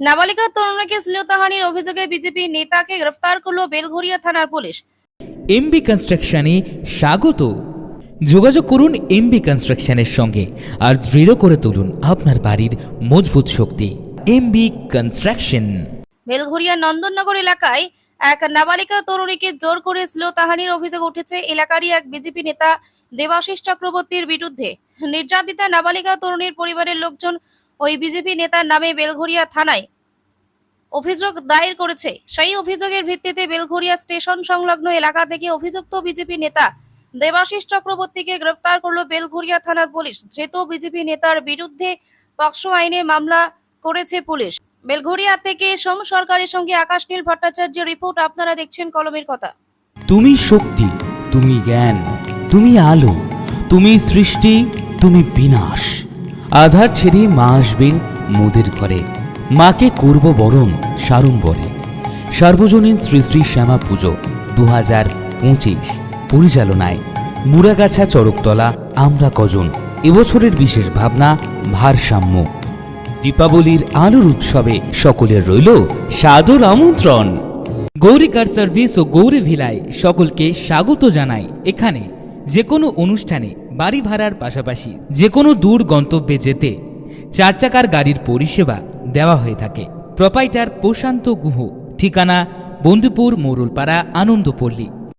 নাবালিকা তরুণীকে শ্লীলতাহানির অভিযোগে বিজেপি নেতাকে গ্রেফতার করল বেলঘরিয়া থানার পুলিশ। এমবি কনস্ট্রাকশনে স্বাগত। যোগাযোগ করুন এমবি কনস্ট্রাকশনের সঙ্গে আর দৃঢ় করে তুলুন আপনার বাড়ির মজবুত শক্তি। MB construction. বেলঘরিয়া নন্দননগর এলাকায় এক নাবালিকা তরুণীকে জোর করে শ্লীলতাহানির অভিযোগ উঠেছে এলাকারই এক বিজেপি নেতা দেবাশিস চক্রবর্তীর বিরুদ্ধে। নির্যাতিতা নাবালিকা তরুণীর পরিবারের লোকজন ওই বিজেপি নেতার নামে বেলঘরিয়া থানায় অভিযোগ দায়ের করেছে। সেই অভিযোগের ভিত্তিতে বেলঘরিয়া স্টেশন সংলগ্ন এলাকা থেকে অভিযুক্ত বিজেপি নেতা দেবাশিস চক্রবর্তীকে গ্রেপ্তার করল বেলঘরিয়া থানার পুলিশ। ধৃত বিজেপি নেতার বিরুদ্ধে পক্সো আইনে মামলা করেছে পুলিশ। বেলঘরিয়া থেকে সোম সরকারের সঙ্গে আকাশ নীল ভট্টাচার্যের রিপোর্ট আপনারা দেখছেন কলমের কথা। তুমি শক্তি, তুমি জ্ঞান, তুমি আলো, তুমি সৃষ্টি, তুমি বিনাশ। আধার ছেড়ে মা আসবেন মোদের ঘরে। মাকে করব বরণ সাড়ম্বরে। সার্বজনীন শ্রী শ্রী শ্যামা পুজো দু হাজার পঁচিশ। পরিচালনায় মুড়াগাছা চরকতলা, আমরা কজন। এবছরের বিশেষ ভাবনা, ভারসাম্য। দীপাবলির আলোর উৎসবে সকলের রইল সাদর আমন্ত্রণ। গৌরী কার সার্ভিস ও গৌরী ভিলায় সকলকে স্বাগত জানাই। এখানে যে কোনো অনুষ্ঠানে বাড়ি ভাড়ার পাশাপাশি যে কোনো দূর গন্তব্যে যেতে চার চাকার গাড়ির পরিষেবা দেওয়া হয়ে থাকে। প্রপাইটার প্রশান্ত গুহ, ঠিকানা বন্ধুপুর মোরুলপাড়া, আনন্দপল্লী।